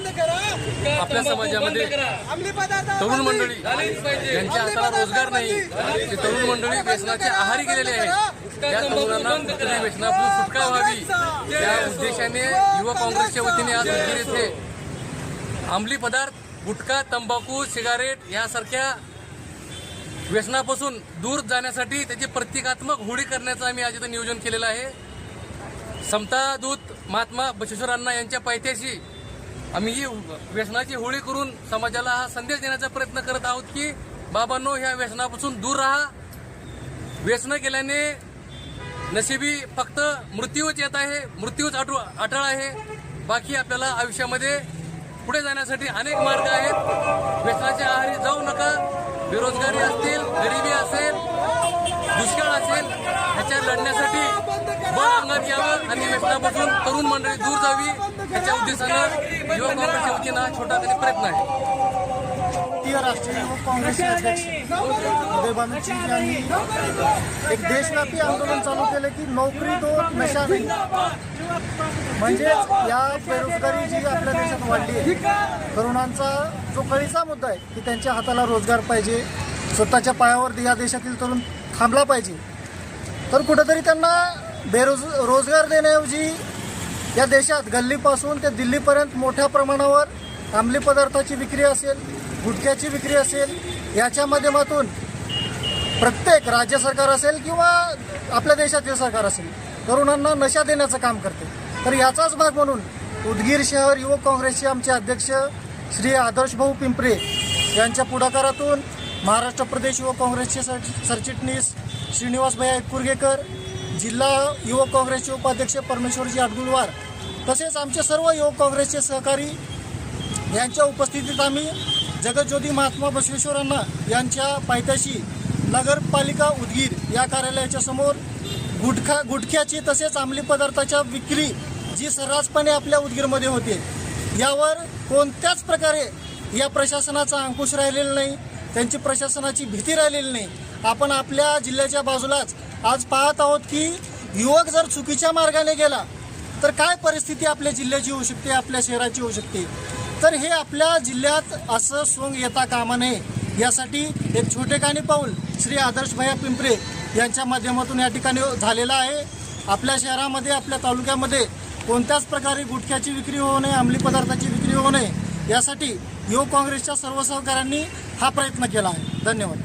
आपल्या समाजामध्ये तरुण मंडळी यांच्या हाताला रोजगार नाही. ते तरुण मंडळी व्यसनाच्या आहारी गेलेले आहेत त्या तरुणांना कुठेतरी व्यसनापासून सुटका व्हावी? त्या उद्देशाने युवा काँग्रेसच्या वतीने आज उदगीर येथे अंमली पदार्थ गुटखा तंबाखू सिगारेट यासारख्या व्यसनापासून दूर जाण्यासाठी त्याची प्रतिकात्मक होळी करण्याचं आम्ही आज इथं नियोजन केलेलं आहे. समता दूत महात्मा बसवेश्वर अण्णा यांच्या पायथ्याशी आम्ही ही व्यसनाची होळी करून समाजाला हा संदेश देण्याचा प्रयत्न करत आहोत की बाबांनो ह्या व्यसनापासून दूर राहा. व्यसन केल्याने नशिबी फक्त मृत्यूच येत आहे मृत्यूच अटू अटळ आहे. बाकी आपल्याला आयुष्यामध्ये पुढे जाण्यासाठी अनेक मार्ग आहेत. व्यसनाच्या आहारी जाऊ नका. बेरोजगारी असतील गरिबी असेल लढण्यासाठी बळ अंगात यावं आणि व्यसनापासून तरुण मंडळी दूर जावी याच्या उद्देशानं युवक काँग्रेसच्या वतीनं छोटा तरी प्रयत्न आहे. राष्ट्रीय युवक काँग्रेसचे अध्यक्ष यांनी एक देशव्यापी आंदोलन चालू केलं की नोकरी दो नशा नाही. म्हणजेच या बेरोजगारी जी आपल्या देशात वाढली आहे तरुणांचा जो कळीचा मुद्दा आहे की त्यांच्या हाताला रोजगार पाहिजे स्वतःच्या पायावर या देशातील तरुण थांबला पाहिजे. तर कुठेतरी त्यांना बेरोज रोजगार देण्याऐवजी या देशात गल्लीपासून ते दिल्लीपर्यंत मोठ्या प्रमाणावर अंमली पदार्थाची विक्री असेल गुटख्याची विक्री असेल याच्या माध्यमातून प्रत्येक राज्य सरकार असेल किंवा आपल्या देशातील सरकार असेल तरुणांना नशा देण्याचं काम करते. तर याचाच भाग म्हणून उदगीर शहर युवक काँग्रेसचे आमचे अध्यक्ष श्री आदर्श भाऊ पिंपरे यांच्या पुढाकारातून महाराष्ट्र प्रदेश युवक काँग्रेसचे सर सरचिटणीस श्रीनिवास भैया एकपुरगेकर जिल्हा युवक काँग्रेसचे उपाध्यक्ष परमेश्वरजी अब्दुलवार तसेच आमचे सर्व युवक काँग्रेसचे सहकारी यांच्या उपस्थितीत आम्ही जगज्योती महात्मा बसवेश्वरांना यांच्या पायथ्याशी नगरपालिका उदगीर या कार्यालयाच्या समोर गुटखा गुटख्याची तसेच अंमली पदार्थाच्या विक्री जी सर्रासपणे आपल्या उदगीरमध्ये होते यावर कोणत्याच प्रकारे या प्रशासनाचा अंकुश राहिलेला नाही त्यांची प्रशासनाची भीती राहिलेली नाही. आपण आपल्या जिल्ह्याच्या बाजूलाच आज पाहत आहोत की युवक जर चुकीच्या मार्गाने गेला तर काय परिस्थिती आपल्या जिल्ह्याची होऊ शकते आपल्या शहराची होऊ शकते? तर हे आपल्या जिल्ह्यात असं सोंग येता कामा नये यासाठी एक छोटे छोटेखानी पाऊल श्री आदर्श भैया पिंपरे यांच्या माध्यमातून या ठिकाणी झालेलं आहे. आपल्या शहरामध्ये आपल्या तालुक्यामध्ये कोणत्याच प्रकारे गुटख्याची विक्री होऊ नये अंमली पदार्थाची विक्री होऊ नये यासाठी युवक काँग्रेसच्या सर्व सहकाऱ्यांनी हा प्रयत्न केला आहे. धन्यवाद.